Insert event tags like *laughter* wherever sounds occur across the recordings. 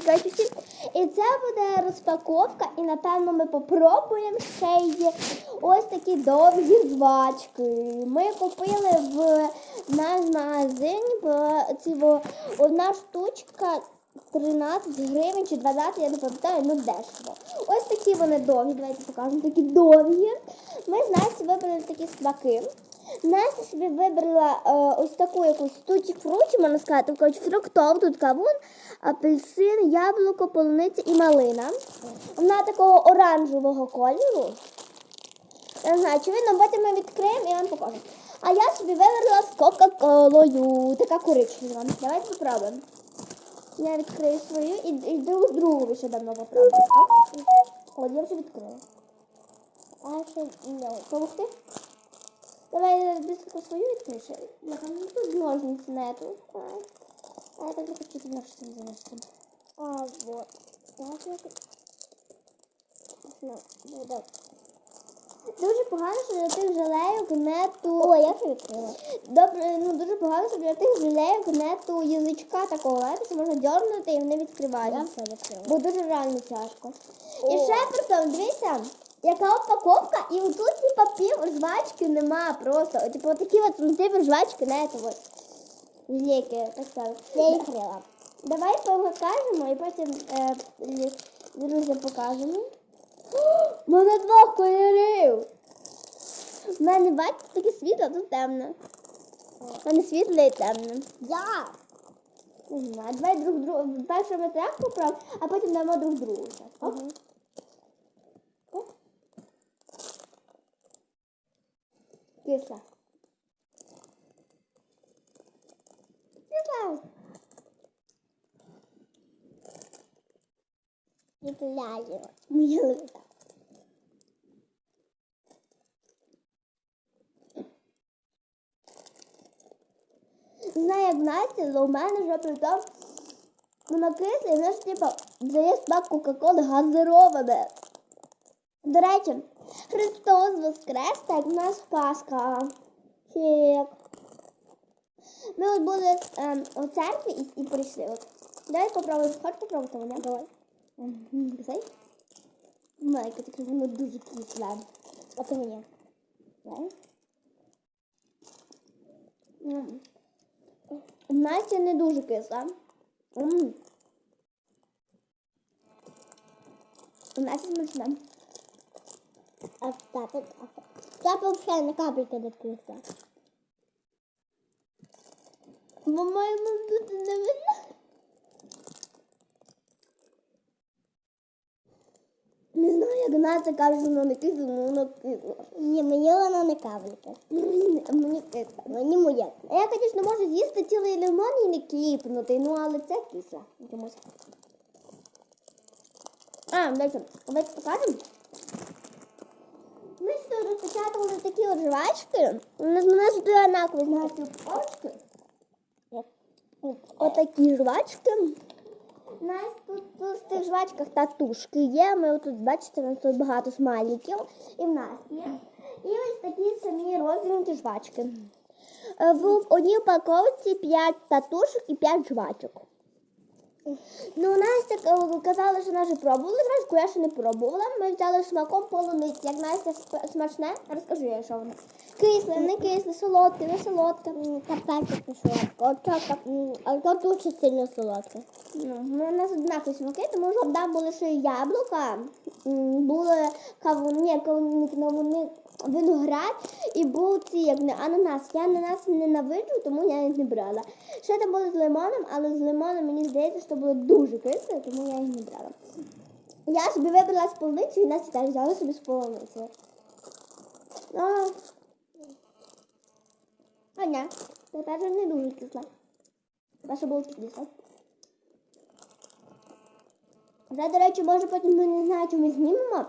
Коротше. І це буде розпаковка, і напевно ми попробуємо ще й ось такі довгі жвачки. Ми купили в наш магазин в одна штучка 13 гривень чи 12, я не пам'ятаю, ну дешево. Ось такі вони довгі, давайте покажемо, такі довгі. Ми з вибрали такі смаки. Настя собі вибрала е, ось таку якусь туті фруті, можна сказати, коротше, фруктову, тут кавун, апельсин, яблуко, полуниця і малина. Вона такого оранжевого кольору. Не знаю, чи видно, потім ми відкриємо і вам покажу. А я собі вибрала з Кока-Колою. Така коричнева. Давайте попробуємо. Я відкрию свою і, і другу ще давно попробуємо. О, я вже відкрила. А ще не помогти? Давай я быстренько свою відкриєш. Я там ну, тут ножниці нету. А, а я так не хочу ножниці занести. А, вот. Так, я. Ну, ну, да. Дуже погано, що для тих жалейок нету. О, я вже відкрила. Добре, ну дуже погано, що для тих жалейок нету язичка такого, знаєте, що можна дьорнути і вони відкриваються. Я все відкрила. Бо дуже реально тяжко. І О. ще при тому, дивіться, яка упаковка, і отут типа пів жвачки нема просто. От, Типу такі от ну, типу жвачки, знаєте, от. Ліки, так сказати. Я їх відкрила. Давай покажемо і потім е, друзям покажемо. У мене два кольорів. У мене бачите таке світло, тут темне. У мене світле і темне. Я. Не знаю, давай друг другу. Перше ми так поправимо, а потім дамо друг другу. Так, Кисла. Кисла. Відкриваю. Моя листа. Знаю, як Настя, але у мене вже притом воно кисле, і знаєш, типу, дає смак Кока-Коли газироване. До речі, Христос Воскрес, так в нас Пасха. Чек. Ми от були ем, у церкві і, і прийшли. От. Давай попробуємо. Хочеш попробувати мене? Давай. Цей? Майка, таке воно дуже кисле. А ти мені. Давай. Настя не дуже кисла. М. Настя смачна. А тата. Тата взагалі на капелька не кисла. По-моєму, тут не видно. Не знаю, як Настя каже, що воно не кисло, але воно кисло. Ні, мені вона не капелька. Мені, кисло. Мені моя. А Я, звісно, можу з'їсти цілий лимон і не кліпнути, ну але це кисло. А, дайте, давайте покажемо. Сюди розпечатали такі от жвачки. У нас тут однакові знаєте, упаковочки. Отакі жвачки. У нас тут, тут в цих жвачках татушки є. Ми тут, бачите, у нас тут багато смайликів. І в нас є. І ось такі самі розмірні жвачки. Е, В одній упаковці 5 татушок і 5 жвачок. Ну, Настя казала, що вона вже пробувала жвачку, я ще не пробувала. Ми взяли смаком полуниці. Як Настя смачне, розкажу я, що воно. Кисле, не кисле, солодке, не солодке. Капелька солодка. Оце а то дуже сильно солодке. Ну, ну, у нас однакові смаки, тому що там були ще яблука, були кавуни, кавуни, вони виноград і був ці як не ананас. Я ананас ненавиджу, тому я їх не брала. Ще там були з лимоном, але з лимоном мені здається, що було дуже кисле, тому я їх не брала. Я собі вибрала з полуницю і Настя теж взяла собі з полуницею. Ну, а ні, тепер не дуже кисле. Перше було кисле. Вже, до речі, може потім ми не знаю, чи ми знімемо.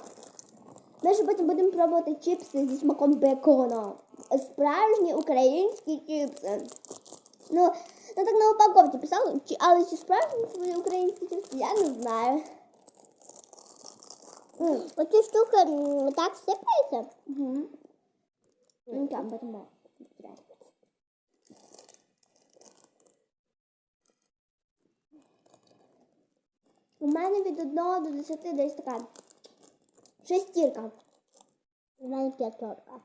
Ми потім будемо пробувати чіпси зі смаком бекона. Справжні українські чіпси. Ну, ну так на упаковці писало, чи, але чи справжні свої українські чіпси, я не знаю. Оці штуки м, так сипаються. Угу. Ну. У мене від 1 до 10 десь така шестірка. У мене п'ятерка.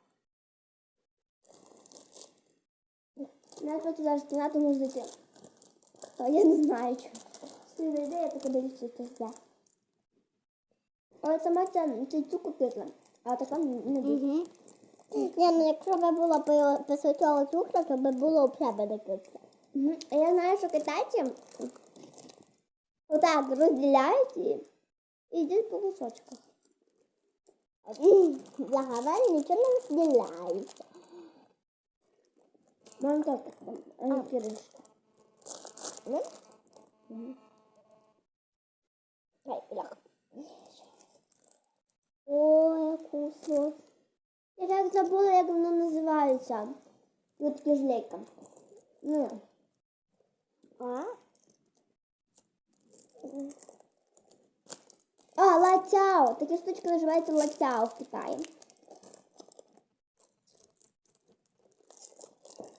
Навіть просто зараз кімнату можу зайти. А я не знаю, що. Ти зайде, я таке дивлюся, що це. Але сама ця цей цукор кисла, а така не дуже. Угу. Ні, ну якщо б було б писочого цукру, то би було б себе не кисло. А я знаю, що китайці отак розділяють і йдуть по кусочках. Говорю, нічого не розділяється. Мам так, а киришка. Ай, бляха. Ой, вкусно. Я так забула, як воно називається. Тут такі жлейка. Ну, А? А, латяо. Такі штучки називаються латяо в Китаї.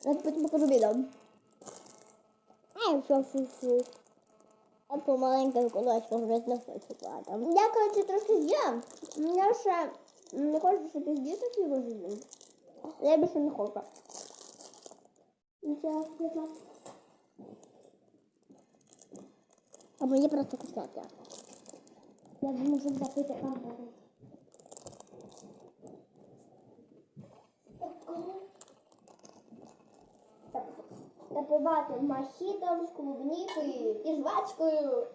Я потім покажу відео. Ай, що фу-фу. А по маленьким кулачкам вже не хочу плати. Я, коротше, трохи з'їла. Я ще не хочу, щоб із діток його з'їли. Я більше не хочу. Нічого, будь ласка. А мені просто кусати. Я можу запити компоту. Запивати мохітом з клубнікою і жвачкою.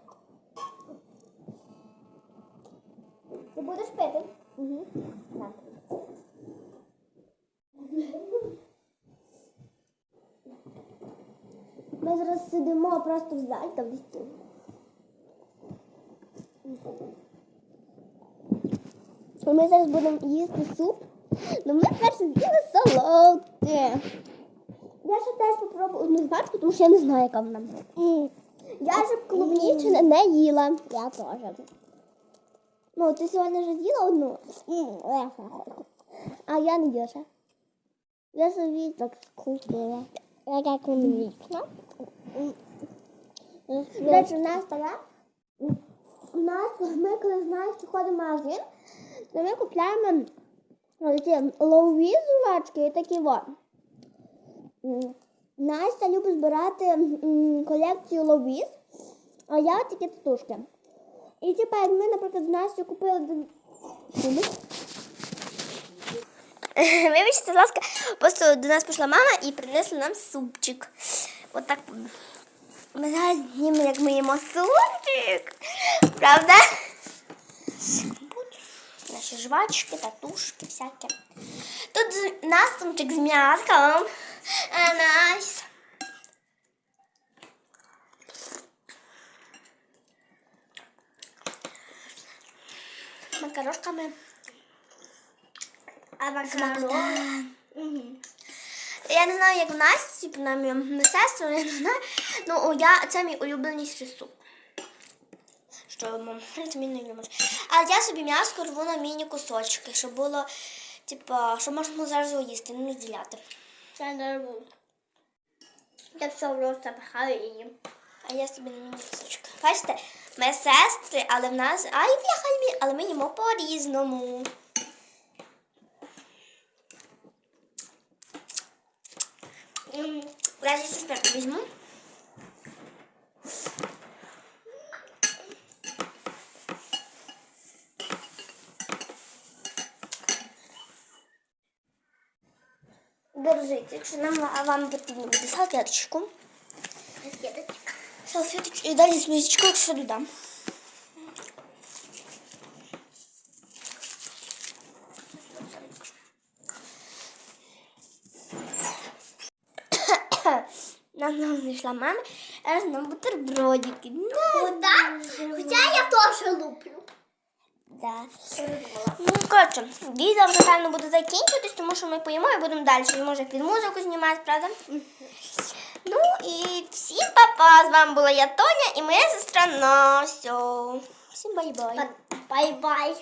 Ти будеш пити? Угу. Так. Ми зараз сидимо просто в залі там в стіл. Ми зараз будемо їсти суп. Ну ми перше з'їли солодке. Я ще теж попробую одну жвачку, тому що я не знаю, яка вона. Я ще клубнічне не їла. Я теж. Ну, ти сьогодні вже з'їла одну, а я не їла ще. Я собі так скупила. Яка клубнична. До речі, в нас така. У нас, ми коли знаєш, що ходимо в магазин, то ми купляємо лові жувачки і такі во. Настя любить збирати колекцію ловіз, а я тільки татушки. І типа, як ми, наприклад, з Настю купили. *laughs* Вибачте, будь ласка, просто до нас прийшла мама і принесла нам супчик. Отак. Ми зараз знімемо, як ми їмо супчик. Правда? Наші жвачки, татушки всякі. Тут з- у нас сумчик з м'яском. А найс. Макарошками. Авокадо. Я не знаю, як в нас, типу, нам не сестру, я не знаю. Ну, я, це мій улюбленіший суп. Що мам, це. А я собі м'ясо рву на міні кусочки, щоб було, типу, щоб можна зараз їсти, не розділяти. Це не буду. Я все просто пихаю і їм. А я собі на міні кусочки. Бачите, ми сестри, але в нас. Ай, бляха, але ми їмо по-різному. Я зі сестру візьму. Держите, якщо нам а вам потрібно буде салфеточку. Салфеточку і далі сміточку, якщо додам. *coughs* Нам нам знайшла мама, а нам бутербродики. Куда? Хоча я теж люблю. Да. Ну, коротше, відео вже певно буде закінчуватись, тому що ми поїмо і будемо далі. Може під музику знімати, правда? Ну і всім папа! З вами була я Тоня і моя сестра Настя. Всім бай-бай. Бай-бай.